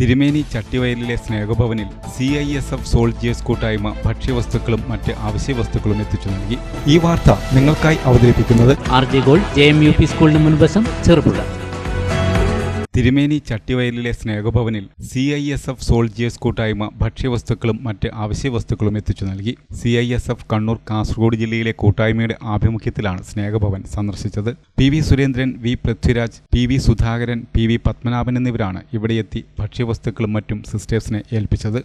തിരുമേനി ചട്ടിവയലിലെ സ്നേഹഭവനിൽ C I S F soldiers കൂട്ടായ്മ ഭക്ഷ്യവസ്തുക്കളും മറ്റ് അവശ്യവസ്തുക്കളും എത്തിച്ചു നൽകി. ഈ വാർത്ത നിങ്ങൾക്കായി അവതരിപ്പിക്കുന്നത് R J gold J M U P സ്കൂളിന് മുൻവശം ചെറുപുഴ. തിരുമേനി ചട്ടിവയലിലെ സ്നേഹഭവനിൽ C I S F soldiers കൂട്ടായ്മ ഭക്ഷ്യവസ്തുക്കളും മറ്റ് അവശ്യവസ്തുക്കളും എത്തിച്ചു നൽകി. C I S F Kannur Kasaragod ജില്ലയിലെ കൂട്ടായ്മയുടെ ആഭിമുഖ്യത്തിലാണ് സ്നേഹഭവൻ സന്ദർശിച്ചത്. P V Surendran V Prithviraj P V Sudhakaran P V Padmanabhan എന്നിവരാണ് ഇവിടെയെത്തി ഭക്ഷ്യവസ്തുക്കളും മറ്റും സിസ്റ്റേഴ്സിനെ ഏൽപ്പിച്ചത്.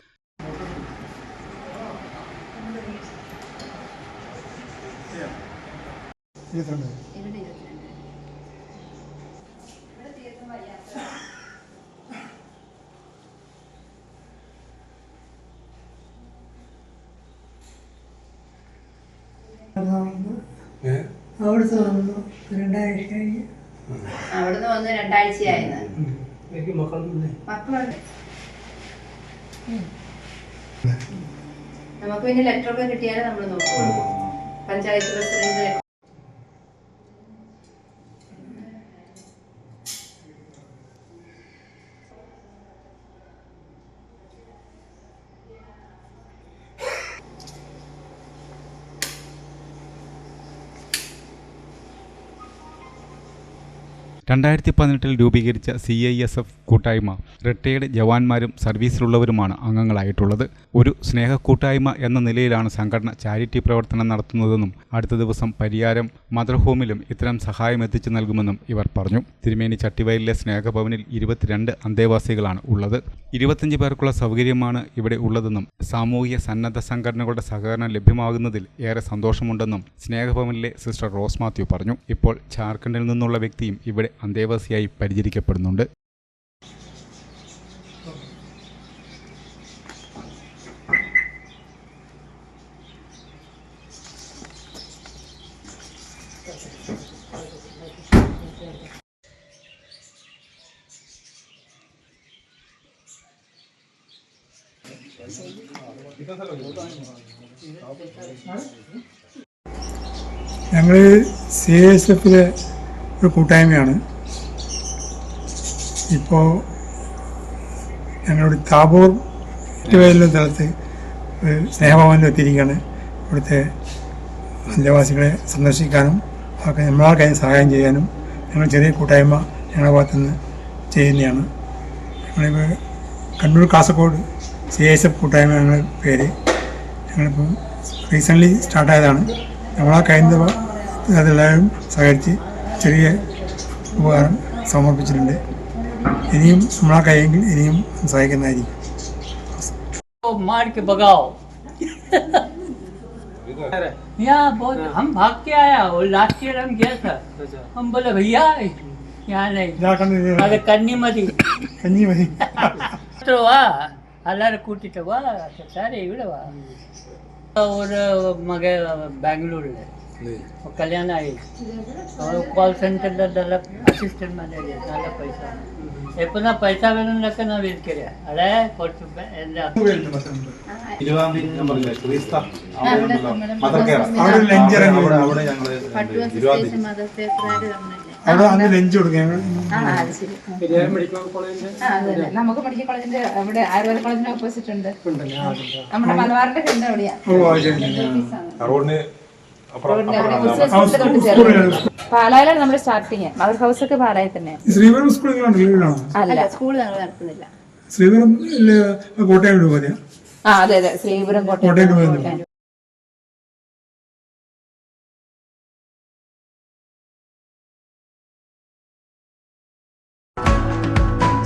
അവിടുത്തെ വന്നു രണ്ടാഴ്ചയായി അവിടുന്ന് വന്ന് രണ്ടാഴ്ചയായിരുന്നു മക്കളുണ്ട്. നമുക്ക് പിന്നെ ലെറ്റർ ഒക്കെ കിട്ടിയാലേ നമ്മൾ നോക്കുള്ളൂ പഞ്ചായത്ത് പ്രസിഡന്റ് രണ്ടായിരത്തി പതിനെട്ടിൽ രൂപീകരിച്ച സി ഐ എസ് എഫ് കൂട്ടായ്മ റിട്ടയേർഡ് ജവാന്മാരും സർവീസിലുള്ളവരുമാണ് അംഗങ്ങളായിട്ടുള്ളത്. ഒരു സ്നേഹ കൂട്ടായ്മ എന്ന നിലയിലാണ് സംഘടന ചാരിറ്റി പ്രവർത്തനം നടത്തുന്നതെന്നും അടുത്ത ദിവസം പരിയാരം മദർഹോമിലും ഇത്തരം സഹായം എത്തിച്ചു നൽകുമെന്നും ഇവർ പറഞ്ഞു. തിരുമേനി ചട്ടിവയലിലെ സ്നേഹഭവനിൽ ഇരുപത്തിരണ്ട് അന്തേവാസികളാണ് ഉള്ളത്. ഇരുപത്തഞ്ച് പേർക്കുള്ള സൗകര്യമാണ് ഇവിടെ ഉള്ളതെന്നും സാമൂഹിക സന്നദ്ധ സംഘടനകളുടെ സഹകരണം ലഭ്യമാകുന്നതിൽ ഏറെ സന്തോഷമുണ്ടെന്നും സ്നേഹഭവനിലെ സിസ്റ്റർ റോസ് മാത്യു പറഞ്ഞു. ഇപ്പോൾ ജാർഖണ്ഡിൽ നിന്നുള്ള വ്യക്തിയും ഇവിടെ അന്തേവാസിയായി പരിചരിക്കപ്പെടുന്നുണ്ട്. ഞങ്ങൾ സി എസ് എഫിലെ ഒരു കൂട്ടായ്മയാണ്. ഇപ്പോൾ ഞങ്ങളുടെ താബോർ വയലിലെ സ്ഥലത്ത് സ്നേഹഭവനിൽ എത്തിയിരിക്കുകയാണ്. ഇവിടുത്തെ അന്തേവാസികളെ സന്ദർശിക്കാനും അവർക്ക് നമ്മളാൽ സഹായം ചെയ്യാനും ഞങ്ങൾ ചെറിയ കൂട്ടായ്മ ഞങ്ങളുടെ ഭാഗത്തുനിന്ന് ചെയ്യുന്നതാണ്. ഞങ്ങളിപ്പോൾ Kannur Kasaragod C S F കൂട്ടായ്മ ഞങ്ങളുടെ പേര് ഞങ്ങളിപ്പോൾ റീസെന്റ്ലി സ്റ്റാർട്ടായതാണ് നമ്മളാ കഴിയുന്ന അതെല്ലാവരും സഹകരിച്ച് ചെറിയ ഉപകാരം സമർപ്പിച്ചിട്ടുണ്ട് ഇനിയും നമ്മളെ കയ്യെങ്കിൽ ഇനിയും സഹായിക്കുന്നതായിരിക്കും मार के भगाओ हम भाग के आया और लास्ट हम गया था हम बोले भैया यहाँ नहीं कन्नी मदी कन्नी मदी वाह அல்லார கூட்டிட்டு வா சரி இவ்வளவா ஒரு மக பெங்களூரில் ബാംഗ്ലൂരിൽ കല്യാണം ആയി. കോൾ त्याला അസിസ്റ്റന്റ് മാനേജർ നല്ല പൈസ. എപ്പോഴാ പൈസ വേണമെന്നൊക്കെ നാ വിളിക്കരുത് അതെ കുറച്ച് എന്താ? ഞാൻ നമുക്ക് മെഡിക്കൽ കോളേജിന്റെ അവിടെ ആയുർവേദ കോളേജിന്റെ ഓപ്പോസിറ്റ് ഉണ്ട്. നമ്മുടെ മലബാറിന്റെ ഫ്രണ്ട് എവിടെയാ പാലായിലാണ് നമ്മുടെ സ്റ്റാർട്ടിങ്. മദർ ഹൗസ് ഒക്കെ പാലായി തന്നെ. ശ്രീവരം സ്കൂളിലാണ് അല്ല. സ്കൂൾ ഞങ്ങൾ നടത്തുന്നില്ല. ശ്രീവരം കോട്ടയം ആ അതെ അതെ. ശ്രീപുരം. കോട്ടയം.